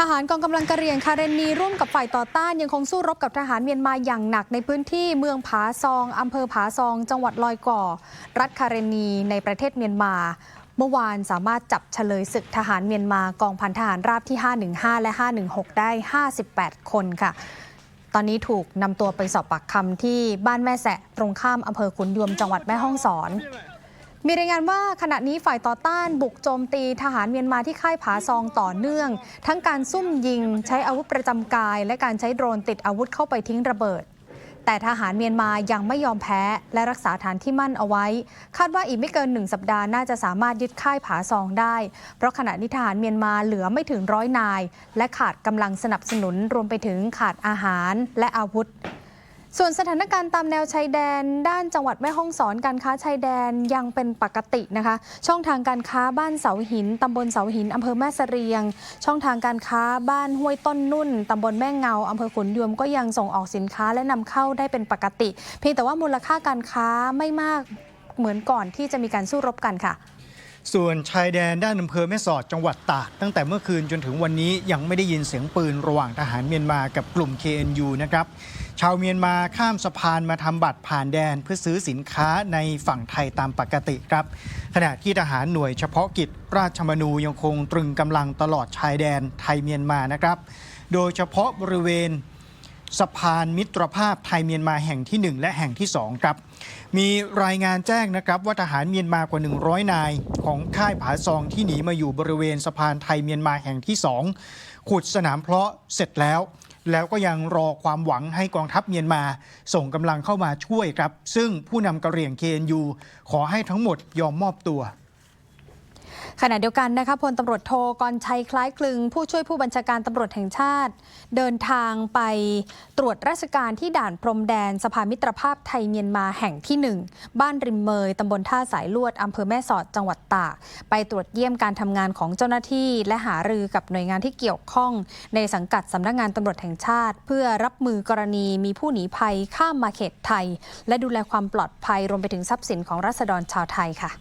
ทหารกองกำลังกะเหรี่ยงคาเรนนีร่วมกับฝ่ายต่อต้านยังคงสู้รบกับทหารเมียนมาอย่างหนักในพื้นที่เมืองผาซองอำเภอผาซอง จังหวัดลอยก่อ รัฐคาเรนนีในประเทศเมียนมา เมื่อวานสามารถจับเฉลยศึกทหารเมียนมากองพันทหารราบที่ 515 และ 516 ได้ 58 คนค่ะ ตอนนี้ถูกนำตัวไปสอบปากคำที่บ้านแม่แสะตรงข้ามอำเภอขุนยวมจังหวัดแม่ฮ่องสอน มีรายงานว่าขณะนี้ฝ่ายต่อต้านบุกโจมตีทหารเมียนมาที่ค่ายผาซองต่อเนื่อง ทั้งการซุ่มยิงใช้อาวุธประจำกาย และการใช้โดรนติดอาวุธเข้าไปทิ้งระเบิด แต่ทหารเมียนมายังไม่ยอมแพ้ และรักษาฐานที่มั่นเอาไว้ คาดว่าอีกไม่เกินหนึ่งสัปดาห์น่าจะสามารถยึดค่ายผาซองได้ เพราะขณะนี้ทหารเมียนมาเหลือไม่ถึงร้อยนาย และขาดกำลังสนับสนุนรวมไปถึงขาดอาหารและอาวุธ ส่วนสถานการณ์ตามแนวชายแดน ด้านจังหวัดแม่ฮ่องสอนการค้าชายแดนยังเป็นปกตินะคะ ช่องทางการค้าบ้านเสาหินตำบลเสาหินอำเภอแม่เสรียง ช่องทางการค้าบ้านห้วยต้นนุ่นตำบลแม่เงาอำเภอขุนยวมก็ยังส่งออกสินค้าและนำเข้าได้เป็นปกติ เพียงแต่ว่ามูลค่าการค้าไม่มากเหมือนก่อนที่จะมีการสู้รบกันค่ะ ส่วนชายแดนด้านอำเภอแม่สอดจังหวัดตากตั้งแต่เมื่อคืนจนถึงวันนี้ยังไม่ได้ยินเสียงปืนระหว่างทหารเมียนมากับกลุ่ม KNU นะครับชาวเมียนมาข้ามสะพานมาทำบัตรผ่านแดนเพื่อซื้อสินค้าในฝั่งไทยตามปกติครับ ขณะที่ทหารหน่วยเฉพาะกิจราชมนูยังคงตรึงกำลังตลอดชายแดนไทยเมียนมานะครับ โดยเฉพาะบริเวณ สะพานมิตรภาพไทยเมียนมาแห่งที่ 1 และแห่งที่ 2 ครับ มีรายงานแจ้งนะครับว่าทหารเมียนมากว่า 100 นาย ของค่ายผาซองที่หนีมาอยู่บริเวณสะพานไทยเมียนมาแห่งที่ 2 ขุดสนามเพาะเสร็จแล้ว แล้วก็ยังรอความหวังให้กองทัพเมียนมา ส่งกำลังเข้ามาช่วยครับ ซึ่งผู้นำกระเหรี่ยง KNU ขอให้ทั้งหมดยอมมอบตัว ขณะเดียวกันนะคะพลตำรวจโทกรชัยคล้ายคลึง ผู้ช่วยผู้บัญชาการตำรวจแห่งชาติ เดินทางไปตรวจราชการที่ด่านพรมแดนสะพามิตรภาพไทยเมียนมาแห่งที่ 1 บ้านริมเมยตำบลท่าสายลวดอำเภอแม่สอดจังหวัดตาก ไปตรวจเยี่ยมการทำงานของเจ้าหน้าที่ และหารือกับหน่วยงานที่เกี่ยวข้อง ในสังกัดสำนักงานตำรวจแห่งชาติ เพื่อรับมือกรณีมีผู้หนีภัยข้ามมาเขตไทย และดูแลความปลอดภัยรวมไปถึงทรัพย์สินของรัษฎรชาวไทยค่ะ